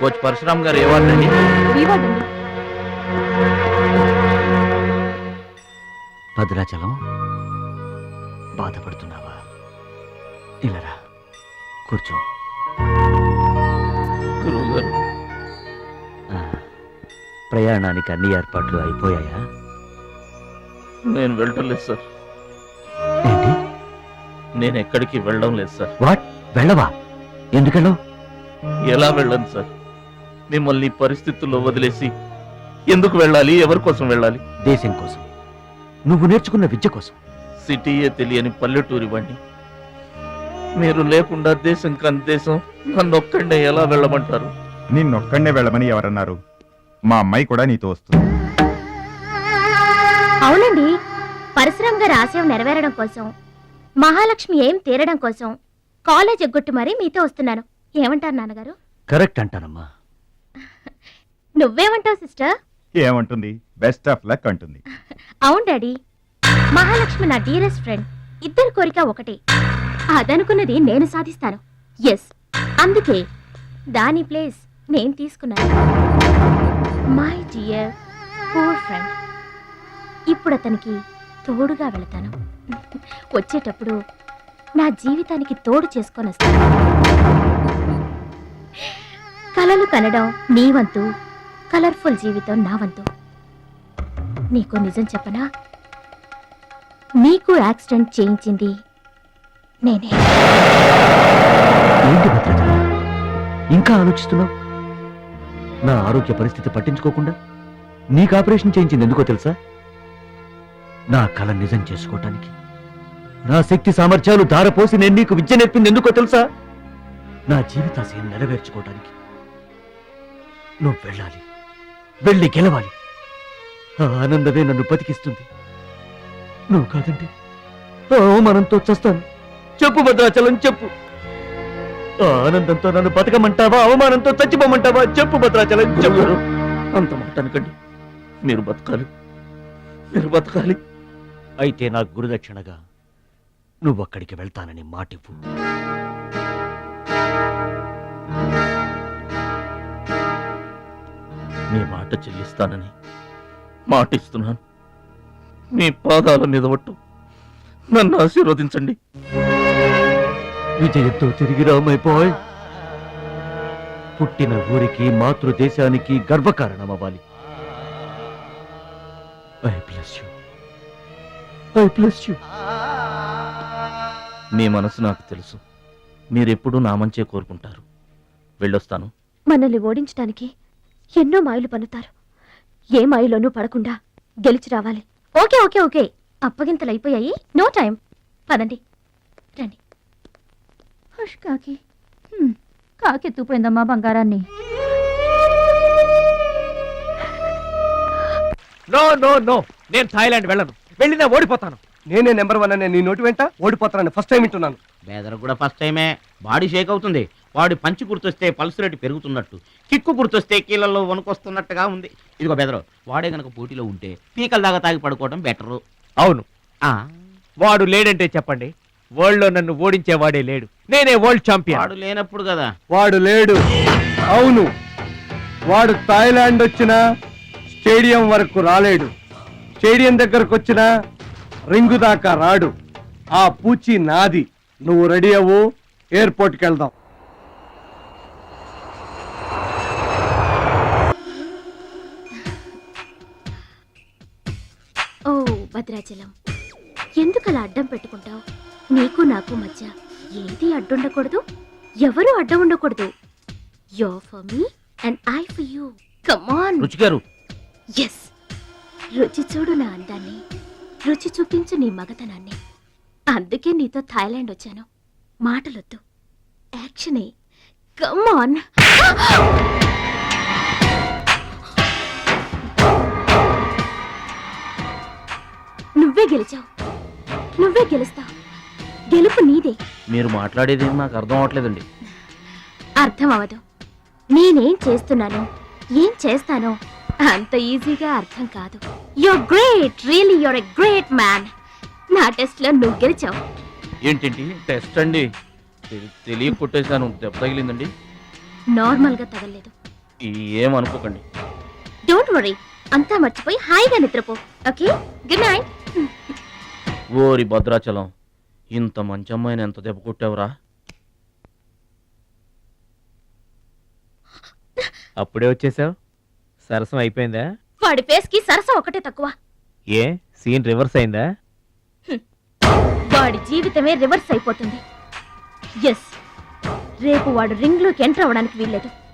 Coach Parashuram గారు ఏ ward అండి వివాదండి భద్రాచలం. బాధపడుతున్నావా? ఇలారా కూర్చో. ప్రయాణానికి అన్ని ఏర్పాట్లు అయిపోయాయా? నేను వెళ్ళటం లేదు సార్. ఏంటి? నేను ఎక్కడికి వెళ్ళడం లేదు సార్. వాట్? వెళ్ళవా? ఎందుకెళ్ళవు ఎలా వెళ్ళను సార్? మిమ్మల్ని పరిస్థితుల్లో వదిలేసి ఎందుకు వెళ్ళాలి? ఎవరి కోసం వెళ్ళాలి? దేశం కోసం. నువ్వు నేర్చుకున్న విద్య కోసం. సిటీయే తెలియని పల్లెటూరి వాణ్ణి. మీరు లేకుండా దేశం కాని దేశం నన్ను ఒక్కడే ఎలా వెళ్ళమంటారు? నిన్నొక్కడే వెళ్ళమని ఎవరన్నారు? మా అమ్మాయి కూడా నీతో వస్తుంది. అవునండి. పరశురాం గారి ఆశయం నెరవేరడం కోసం మహాలక్ష్మి ఏం తీరడం కోసం కాలేజ్ ఎగ్గొట్టి మరీ మీతో వస్తున్నాను. ఏమంటారు నాన్నగారు? కరెక్ట్ అంటానమ్మా. నువ్వేమంటావు సిస్టర్? ఏమంటుంది? బెస్ట్ ఆఫ్ లక్ అంటుంది. అవును డాడీ. మహాలక్ష్మి నా డీరెస్ట్ ఫ్రెండ్ ఇద్దరి కోరిక ఒకటే. అదనుకున్నది నేను సాధిస్తాను. ఎస్ అందుకే దాని ప్లేస్ నేను తీసుకున్నాను. మై డియర్ పూర్ ఫ్రెండ్ ఇప్పుడు అతనికి తోడుగా వెళతాను. వచ్చేటప్పుడు నా జీవితానికి తోడు చేసుకొని వస్తాను. కలలు కనడం నీ వంతు కలర్ఫుల్ జీవితం నా వంతు. నీకు నిజం చెప్పనా? నీకు యాక్సిడెంట్ చేయించింది నేనే. ఏంటి భద్రత? ఇంకా ఆలోచిస్తున్నావు? నా ఆరోగ్య పరిస్థితి పట్టించుకోకుండా నీకు ఆపరేషన్ చేయించింది ఎందుకో తెలుసా? నా కళ నిజం చేసుకోవటానికి నా శక్తి సామర్థ్యాలు ధారపోసి నేను నీకు విద్య నేర్పింది ఎందుకో తెలుసా? నా జీవితాశయం నెరవేర్చుకోవటానికి నువ్వు వెళ్ళాలి. వెళ్ళి గెలవాలి. ఆ ఆనందమే నన్ను బతికిస్తుంది. నువ్వు కాదంటే ఆ అవమానంతో చస్తాను. చెప్పు భద్రాచలం చెప్పు. ఆ ఆనందంతో నన్ను బతకమంటావా? అవమానంతో చచ్చిపోమంటావా? చెప్పు భద్రాచలం చెప్పు. అంత మాట అనకండి. మీరు బతకాలి. మీరు బతకాలి. అయితే నా గురుదక్షిణగా నువ్వు అక్కడికి వెళ్తానని మాటివ్వు. మీ మాట చెల్లిస్తానని మాటిస్తున్నాను. మీ పాదాల మీద ఒట్టు నన్ను ఆశీర్వదించండి. విజయంతో తిరిగి రామైపోయ్ పుట్టిన ఊరికి మాతృదేశానికి గర్వకారణమవ్వాలి. I bless you. I bless you. మీ మనసు నాకు తెలుసు. మీరెప్పుడూ నా మంచే కోరుకుంటారు. వెళ్ళొస్తాను. మనల్ని ఓడించడానికి ఎన్నో మాయలు పన్నుతారు. ఏ మాయలోనూ పడకుండా గెలిచి రావాలి. Okay okay okay. అప్పగింతలు అయిపోయాయి. No time. పదండి. రండి. హుష్ కాకి. హ్మ్, కాకి ఎత్తుకుపోయిందమ్మా బంగారాన్ని. No no no. నేను థాయిలాండ్ వెళ్ళను. వెళ్ళినా ఓడిపోతాను. నేనే నెంబర్ వన్ అనే నీ నోటి వెంట ఓడిపోతానని ఫస్ట్ టైం వింటున్నాను. బేదర్ కూడా ఫస్ట్ టైమే బాడీ షేక్ అవుతుంది. వాడి పంచి గుర్తొస్తే పల్స్ రేటు పెరుగుతున్నట్టు. కిక్కు గుర్తొస్తే కీళ్ళల్లో వణుకొస్తున్నట్టుగా ఉంది. ఇదిగో బెదరు వాడే గనక పోటీలో ఉంటే పీకల దాకా తాగి పడుకోవడం బెటరు అవును. వాడు లేడంటే చెప్పండి. వరల్డ్లో నన్ను ఓడించేవాడే లేడు. నేనే వరల్డ్ ఛాంపియన్. వాడు లేనప్పుడు కదా. వాడు లేడు. అవును. వాడు థాయిలాండ్ వచ్చినా స్టేడియం వరకు రాలేడు. స్టేడియం దగ్గరకు వచ్చినా రింగు దాకా రాడు. ఆ పూచి నాది. నువ్వు రెడీ అవ్వు. ఎయిర్పోర్ట్కి వెళ్దాం. ఓ భద్రాచలం. ఎందుకలా అడ్డం పెట్టుకుంటావు? నీకు నాకు మధ్య ఏది అడ్డుండకూడదు. ఎవరు అడ్డం ఉండకూడదు. Yo for me and I for you come on Ruchi garu yes రుచి చూడు నా అందాన్ని. రుచి చూపించు నీ మగతనాన్ని. అందుకే నీతో థాయిలాండ్ వచ్చాను. మాటలొద్దు. యాక్షనే. కమాన్ నువ్వే గెలిచావు. నువ్వే గెలుస్తావు. గెలుపు నీదే. మీరు మాట్లాడేది నాకు అర్థం అవట్లేదండి. అర్థం అవదు. నేనేం చేస్తున్నానో? ఏం చేస్తానో? అంత ఈజీగా అర్థం కాదు. You're great really you're a great man నా టెస్ట్లో నువ్వు గెలిచావు. ఏంటండి? టెస్ట్ అండి. తెలి- తెలియ కొట్టేశాను. దెబ్బ తగిలిందండి. నార్మల్గా తగలేదు ఏమనుకోకండి డోంట్ వరీ అంతా మర్చిపోయి హాయిగా నిద్రపో. ఓకే గుడ్ నైట్ ఓరి భద్రాచలం ఇంత మంచి అమ్మాయిని ఎంత దెబ్బ కొట్టావురా? అప్పుడే వచ్చేసావు? సరసం అయిపోయిందా? వాడి ఫేస్కి సరస ఒకటే తక్కువ. ఏ? సీన్ రివర్స్ అయిందా? వాడి జీవితమే రివర్స్ అయిపోతుంది. ఎస్. రేపు వాడు రింగ్లోకి ఎంటర్ అవ్వడానికి వీల్లేదు.